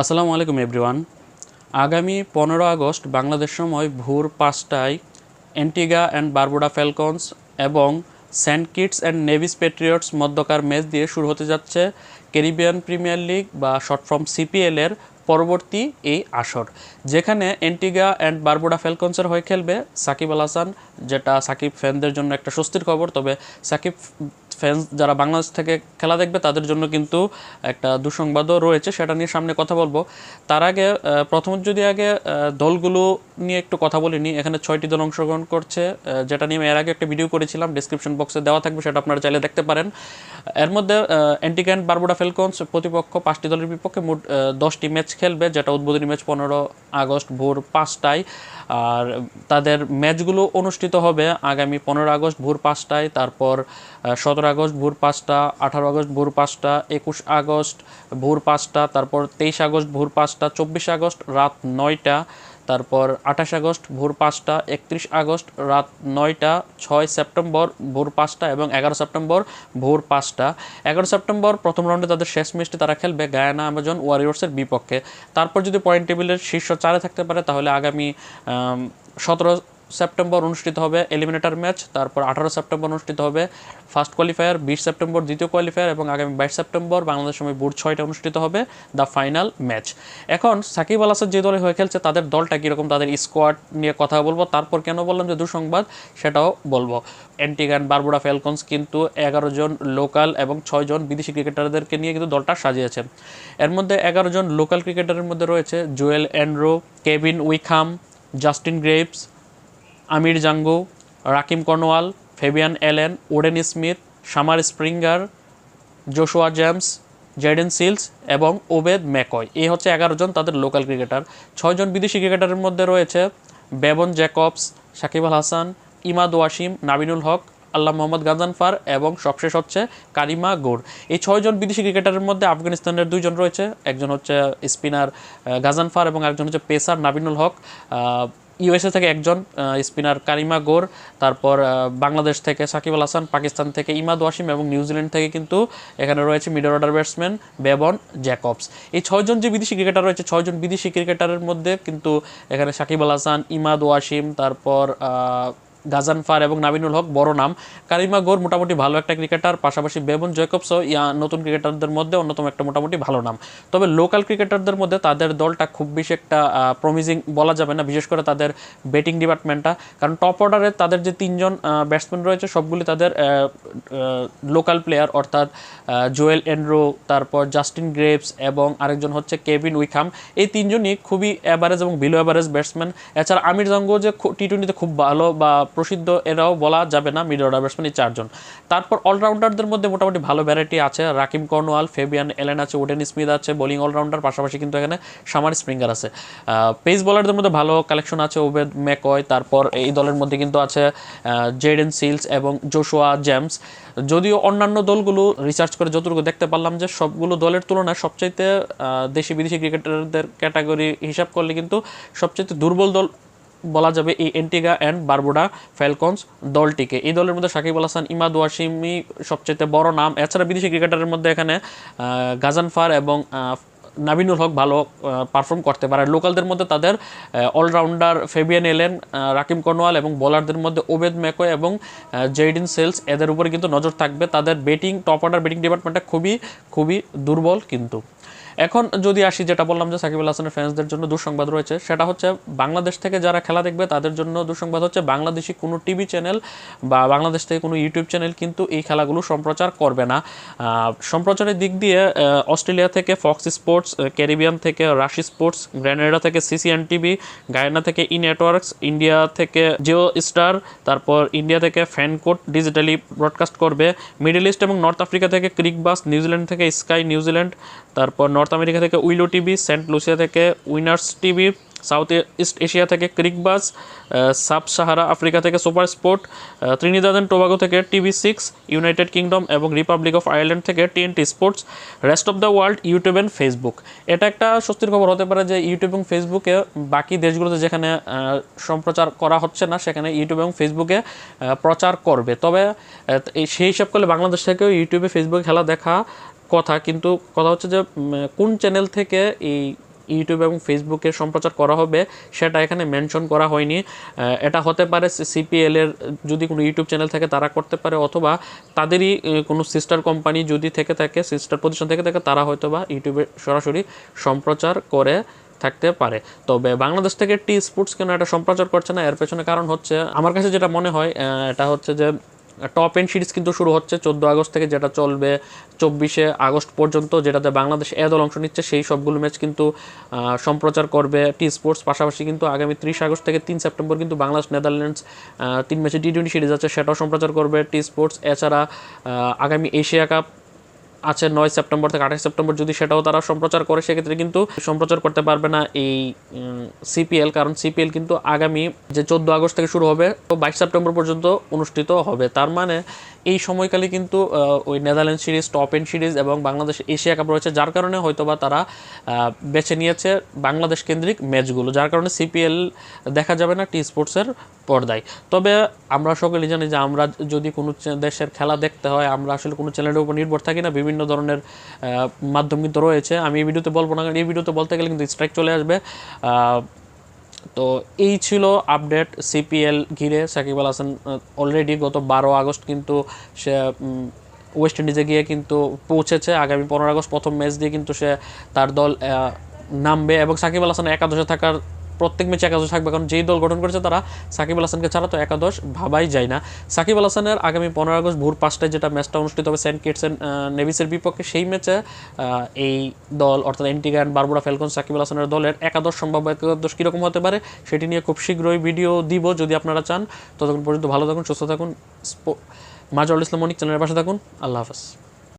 আসসালামু আলাইকুম এভরিওয়ান আগামী পনেরো আগস্ট বাংলাদেশ সময় ভোর পাঁচটায় অ্যান্টিগা অ্যান্ড বারবোডা ফ্যালকনস এবং Saint Kitts and Nevis Patriots মধ্যকার ম্যাচ দিয়ে শুরু হতে যাচ্ছে ক্যারিবিয়ান প্রিমিয়ার লিগ বা শর্ট ফর্ম সিপিএল এর পরবর্তী এই আসর, যেখানে অ্যান্টিগা অ্যান্ড বারবোডা ফ্যালকনসের হয়ে খেলবে সাকিব আল হাসান, যেটা সাকিব ফ্যানদের জন্য একটা স্বস্তির খবর। তবে সাকিব ফ্যান্স যারা বাংলাদেশ থেকে খেলা দেখবে তাদের জন্য কিন্তু একটা দুঃসংবাদও রয়েছে। সেটা নিয়ে সামনে কথা বলব। তার আগে আহ, প্রথমত যদি আগে দলগুলো নিয়ে একটু কথা বলিনি এখানে ছয়টি দল অংশগ্রহণ করছে যেটা নিয়ে এর আগে একটা ভিডিও করেছিলাম। ডিসক্রিপশন বক্সে দেওয়া থাকবে সেটা আপনারা চাইলে দেখতে পারেন। এর মধ্যে অ্যান্টিগ্যান্ড বারবুডা ফেলকনস প্রতিপক্ষ পাঁচটি দলের বিপক্ষে মোট দশটি ম্যাচ খেলবে যেটা উদ্বোধনী ম্যাচ পনেরো আগস্ট ভোর পাঁচটায়। আর তাদের ম্যাচগুলো অনুষ্ঠিত হবে আগামী পনেরো আগস্ট ভোর পাঁচটায়, তারপর সতেরো আগস্ট ভোর পাঁচটা, আঠারো আগস্ট ভোর পাঁচটা, একুশ আগস্ট ভোর পাঁচটা, তারপর তেইশ আগস্ট ভোর পাঁচটা, চব্বিশ আগস্ট রাত নয়টা। তারপর আঠাশ আগস্ট ভোর পাঁচটা, একত্রিশ আগস্ট রাত নয়টা, ছয় সেপ্টেম্বর ভোর পাঁচটা এবং এগারো সেপ্টেম্বর ভোর পাঁচটা। এগারো সেপ্টেম্বর প্রথম রাউন্ডে তাদের শেষ ম্যাচটি তারা খেলবে গায়ানা আমাজন ওয়ারিয়র্সের বিপক্ষে। তারপর যদি পয়েন্ট টেবিলের শীর্ষ চারে থাকতে পারে, তাহলে আগামী সতেরো সেপ্টেম্বর অনুষ্ঠিত হবে এলিমিনেটর ম্যাচ, তারপর আঠারো সেপ্টেম্বর অনুষ্ঠিত হবে ফার্স্ট কোয়ালিফায়ার, বিশ সেপ্টেম্বর দ্বিতীয় কোয়ালিফায়ার এবং আগামী বাইশ সেপ্টেম্বর বাংলাদেশ সময় ভোর ছয়টা অনুষ্ঠিত হবে দ্য ফাইনাল ম্যাচ। এখন সাকিব আল হাসান যে দলে হয়ে খেলছে, তাদের দলটা কীরকম, তাদের স্কোয়াড নিয়ে কথা বলব। তারপর কেন বললাম যে দুঃসংবাদ, সেটাও বলব। অ্যান্টিগান বারবুডা ফ্যালকনস কিন্তু এগারো জন লোকাল এবং ছয়জন বিদেশি ক্রিকেটারদেরকে নিয়ে কিন্তু দলটা সাজিয়েছে। এর মধ্যে এগারো জন লোকাল ক্রিকেটারের মধ্যে রয়েছে Jewel Andrew Kevin Wickham Justin Greaves Amir Jangoo, Rahkeem Cornwall Fabian Allen, Odean Smith, Shamar Springer, Joshua James, Jayden Seales এবং ওবেদ ম্যাকয়। এই হচ্ছে এগারো জন তাদের লোকাল ক্রিকেটার ছয়জন বিদেশি ক্রিকেটারের মধ্যে রয়েছে বেবন জ্যাকবস, সাকিব আল হাসান, ইমাদ ওয়াসিম, নাবিনুল হক, আল্লাহ মোহাম্মদ গাজানফার এবং সবশেষ হচ্ছে কারিমা গোর। এই ছয়জন বিদেশি ক্রিকেটারের মধ্যে আফগানিস্তানের দুইজন রয়েছে। একজন হচ্ছে স্পিনার গাজানফার এবং একজন হচ্ছে পেসার নাবিনুল হক। ইউএসএ থেকে একজন স্পিনার কারিমা গোর, তারপর বাংলাদেশ থেকে সাকিব আল হাসান, পাকিস্তান থেকে ইমাদ ওয়াসিম এবং নিউজিল্যান্ড থেকে কিন্তু এখানে রয়েছে middle order batsman Bevon Jacobs. এই ছয়জন যে বিদেশি ক্রিকেটার রয়েছে, ছয়জন বিদেশি ক্রিকেটারের মধ্যে কিন্তু এখানে সাকিব আল হাসান, ইমাদ ওয়াসিম, তারপর গাজানফার এবং নাবিনুল হক, বড় নাম। কারিমা গোর মোটামুটি ভালো একটা ক্রিকেটার, পাশাপাশি বেবন ইয়া, নতুন ক্রিকেটারদের মধ্যে অন্যতম একটা মোটামুটি ভালো নাম। তবে লোকাল ক্রিকেটারদের মধ্যে তাদের দলটা খুব বেশি একটা প্রমিজিং বলা যাবে না, বিশেষ করে তাদের ব্যাটিং ডিপার্টমেন্টটা কারণ টপ অর্ডারে তাদের যে তিনজন ব্যাটসম্যান রয়েছে, সবগুলি তাদের লোকাল প্লেয়ার অর্থাৎ জোয়েল এন্ড্রো তারপর জাস্টিন গ্রেভস এবং আরেকজন হচ্ছে কেভিন উইখাম এই তিনজনই খুবই অ্যাভারেজ এবং বিলো অ্যাভারেজ ব্যাটসম্যান এছাড়া আমির জঙ্গ যে টি টোয়েন্টিতে খুব ভালো বা প্রসিদ্ধ, এরাও বলা যাবে না, মিডল অর্ডার ব্যাটসম্যান এই চারজন। তারপর অলরাউন্ডারদের মধ্যে মোটামুটি ভালো ভ্যারাইটি আছে। রাকিম কর্নওয়াল, ফেবিয়ান এলেন আছে ওডেন স্মিথ আছে, বোলিং অলরাউন্ডার, পাশাপাশি কিন্তু এখানে সামার স্প্রিঙ্গার আছে। পেস বোলারদের মধ্যে ভালো কালেকশন আছে, ওবেদ ম্যাকয় তারপর এই দলের মধ্যে কিন্তু আছে জেডেন সিলস এবং জোশোয়া জেমস যদিও অন্যান্য দলগুলো রিসার্চ করে যতটুকু দেখতে পারলাম যে সবগুলো দলের তুলনায় সবচাইতে দেশি বিদেশি ক্রিকেটারদের ক্যাটাগরি হিসাব করলে কিন্তু সবচাইতে দুর্বল দল বলা যাবে এই এন্টিগা অ্যান্ড বারবুডা ফ্যালকনস দলটিকে। এই দলের মধ্যে সাকিব আল হাসান, ইমাদ ওয়াসিমি সবচেয়ে বড় নাম। এছাড়া বিদেশি ক্রিকেটারের মধ্যে এখানে গাজানফার এবং নাবিনুল হক ভালো পারফর্ম করতে পারে। লোকালদের মধ্যে তাদের allrounder Fabian Allen Rahkeem Cornwall এবং বোলারদের মধ্যে ওবেদ ম্যাকো এবং জেডিন সেলস এদের উপরে কিন্তু নজর থাকবে। তাদের ব্যাটিং টপ অর্ডার ব্যাটিং ডিপার্টমেন্টটা খুবই খুবই দুর্বল কিন্তু। এখন যদি আসি, যেটা বললাম যে সাকিব আল হাসানের ফ্যান্সদের জন্য দুঃসংবাদ রয়েছে, সেটা হচ্ছে বাংলাদেশ থেকে যারা খেলা দেখবে, তাদের জন্য দুঃসংবাদ হচ্ছে বাংলাদেশি কোনো টিভি চ্যানেল বা বাংলাদেশ থেকে কোনো ইউটিউব চ্যানেল কিন্তু এই খেলাগুলো সম্প্রচার করবে না। সম্প্রচারের দিক দিয়ে অস্ট্রেলিয়া থেকে ফক্স স্পোর্টস ক্যারিবিয়ান থেকে রাশি স্পোর্টস গ্র্যানেডা থেকে সিসিএন টিভি গায়না থেকে ই নেটওয়ার্কস ইন্ডিয়া থেকে জিও স্টার তারপর ইন্ডিয়া থেকে ফ্যানকোট ডিজিটালি ব্রডকাস্ট করবে মিডল ইস্ট এবং নর্থ আফ্রিকা থেকে ক্রিক বাস নিউজিল্যান্ড থেকে স্কাই নিউজিল্যান্ড তারপর নর্থ আমেরিকা থেকে উইলো টিভি, সেন্ট লুসিয়া থেকে winners TV, South East Asia থেকে ক্রিকবাস সাব সাহারা আফ্রিকা থেকে সুপার স্পোর্ট ত্রিনিদাদ টোবাগো থেকে টিভি সিক্স, ইউনাইটেড কিংডম এবং রিপাবলিক অফ আয়ারল্যান্ড থেকে TNT Sports, rest of the world, YouTube and Facebook. এটা একটা স্বস্তির খবর হতে পারে যে ইউটিউব এবং ফেসবুকে বাকি দেশগুলোতে যেখানে সম্প্রচার করা হচ্ছে না, সেখানে ইউটিউব এবং ফেসবুকে প্রচার করবে। তবে সেই হিসাব করলে বাংলাদেশ থেকেও ইউটিউবে, ফেসবুকে খেলা দেখা কথা, কিন্তু কথা হচ্ছে যে কোন চ্যানেল থেকে এই ইউটিউব এবং ফেসবুকে সম্প্রচার করা হবে সেটা এখানে মেনশন করা হয়নি। এটা হতে পারে সিপিএল এর যদি কোনো ইউটিউব চ্যানেল থাকে তারা করতে পারে, অথবা তাদেরই কোনো সিস্টার কোম্পানি যদি থেকে থাকে সিস্টার প্রতিষ্ঠান থেকে থাকে, তারা হয়তো বা ইউটিউবে সরাসরি সম্প্রচার করে থাকতে পারে। তবে বাংলাদেশ থেকে টি স্পোর্টস কেন এটা সম্প্রচার করছে না, এর পেছনে কারণ হচ্ছে, আমার কাছে যেটা মনে হয় এটা হচ্ছে যে টপ এন্ড সিরিজ কিন্তু শুরু হচ্ছে চোদ্দ আগস্ট থেকে, যেটা চলবে চব্বিশে আগস্ট পর্যন্ত, যেটাতে বাংলাদেশ এ দল অংশ নিচ্ছে। সেই সবগুলো ম্যাচ কিন্তু সম্প্রচার করবে টি স্পোর্টস পাশাপাশি কিন্তু আগামী ত্রিশ আগস্ট থেকে তিন সেপ্টেম্বর কিন্তু বাংলাদেশ নেদারল্যান্ডস তিন ম্যাচে টি টোয়েন্টি সিরিজ আছে, সেটাও সম্প্রচার করবে টি স্পোর্টস এছাড়া আগামী এশিয়া কাপ আছে নয় সেপ্টেম্বর থেকে আঠাশ সেপ্টেম্বর যদি সেটাও তারা সম্প্রচার করে, সেক্ষেত্রে কিন্তু সম্প্রচার করতে পারবে না এই সিপিএল কারণ সিপিএল কিন্তু আগামী যে চোদ্দ আগস্ট থেকে শুরু হবে, তো বাইশ সেপ্টেম্বর পর্যন্ত অনুষ্ঠিত হবে। তার মানে এই সময়কালে কিন্তু ওই Netherland series, top end series এবং বাংলাদেশ এশিয়া কাপ রয়েছে যার কারণে হয়তোবা তারা বেছে নিয়েছে বাংলাদেশ কেন্দ্রিক ম্যাচগুলো, যার কারণে সিপিএল দেখা যাবে না টি স্পোর্টসের পর্দায়। তবে আমরা সকলেই জানি যে আমরা যদি কোনো দেশের খেলা দেখতে হয়, আমরা আসলে কোনো চ্যানেলের উপর নির্ভর থাকি না, বিভিন্ন ধরনের মাধ্যম কিন্তু রয়েছে। আমি এই ভিডিওতে বলব না, কারণ এই ভিডিওতে বলতে গেলে কিন্তু স্ট্রাইক চলে আসবে। তো এই ছিল আপডেট সিপিএল ঘিরে। সাকিব আল হাসান অলরেডি গত বারো আগস্ট কিন্তু সে ওয়েস্ট ইন্ডিজে গিয়ে কিন্তু পৌঁছেছে। আগামী পনেরো আগস্ট প্রথম ম্যাচ দিয়ে কিন্তু সে তার দল নামবে এবং সাকিব আল হাসান একাদশে থাকার প্রত্যেক ম্যাচে একাদশ থাকবে, কারণ যেই দল গঠন করেছে তারা সাকিব আল হাসানকে ছাড়া তো একাদশ ভাবাই যায় না। সাকিব আল হাসানের আগামী পনেরো আগস্ট ভোর পাঁচটায় যেটা ম্যাচটা অনুষ্ঠিত হবে, সেন্ট কিটস অ্যান্ড নেভিসের বিপক্ষে, সেই ম্যাচে এই দল, অর্থাৎ and Barbuda Falcons Shakib Al হাসানের দলের একাদশ সম্ভাব্য একাদশ কীরকম হতে পারে, সেটি নিয়ে খুব শীঘ্রই ভিডিও দিব, যদি আপনারা চান। ততক্ষণ পর্যন্ত ভালো থাকুন, সুস্থ থাকুন মাজল ইসলাম মনিক চ্যানেলের পাশে থাকুন, আল্লাহ হাফেজ।